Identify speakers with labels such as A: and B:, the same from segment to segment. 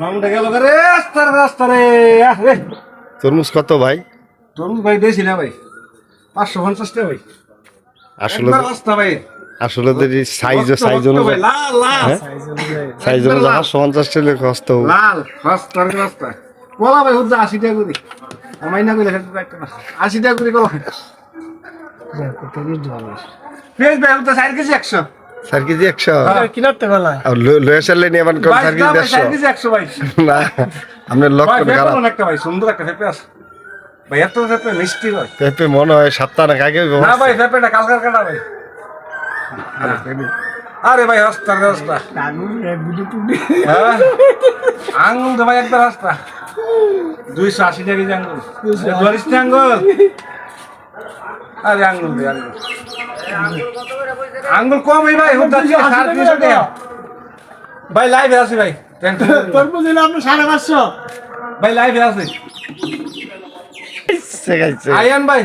A: রংটা গেল রে? রাস্তার রাস্তা রে।
B: তরমুজ কত ভাই?
A: তরমুজ ভাই বেশি না ভাই। পাঁচশো পঞ্চাশ টাকা ভাই।
B: আসলে
A: রাস্তা ভাই।
B: আসলে তো সাইজ সাইজ অনুযায়ী
A: লাল
B: হ্যাঁ? সাইজ অনুযায়ী। পাঁচশো পঞ্চাশ টাকা কষ্ট
A: লাল রাস্তার রাস্তা কলা ভাই হুদ্দা আশি টাকা করি। না। আশি টাকা করি কলা। পেঁয়াজ ভাই হুদ্দা চার কেজি একশো।
B: চার কেজি একশো।
A: হ্যাঁ।
C: কিনারতে গলা
B: আর লয়ে চাললে নিয়ে আবার কোন চার
A: ভাই,
B: কেজি
A: কেজি একশো
B: না আপনার লক্ষণ খারাপ।
A: একটা ভাই সুন্দর একটা পেঁপে আছে। ভাই এত পেঁপে মিষ্টি ভাই।
B: পেঁপে মনে হয় সপ্তাহ না আগে
A: না ভাই পেঁপেটা কালকার কাটা ভাই। আরে ভাই রাস্তা হ্যাঁ। আঙুল তো ভাই একটা রাস্তা দুইশো আশি টাকা না আঙ্গুল। আরে আঙ্গুল দে আঙ্গুল। আঙ্গুল কম এই ভাই হুদা দিয়ে সাড়ে তিনশো টাকা ভাই লাইভে আছে ভাই।
C: তরমুজ নিলে আপনি সাড়ে পাঁচশো।
A: ভাই লাইভে আছে। আয়ান ভাই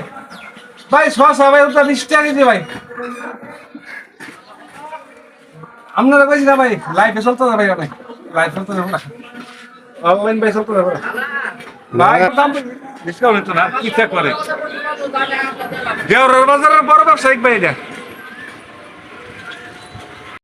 A: ভাই শশা ভাই ওটা বিশ টাকা কেজি ভাই। আপনারা কইছি না ভাই লাইফে চলতে না ভাই অনেক। লাইফ চলতে যাব না অনলাইন ভাই চলতে যাব না ভাই দাম ডিসকাউন্ট হতো না ইচ্ছা করে? দেওয়ার বাজারের বড় ব্যবসায়িক ভাই এটা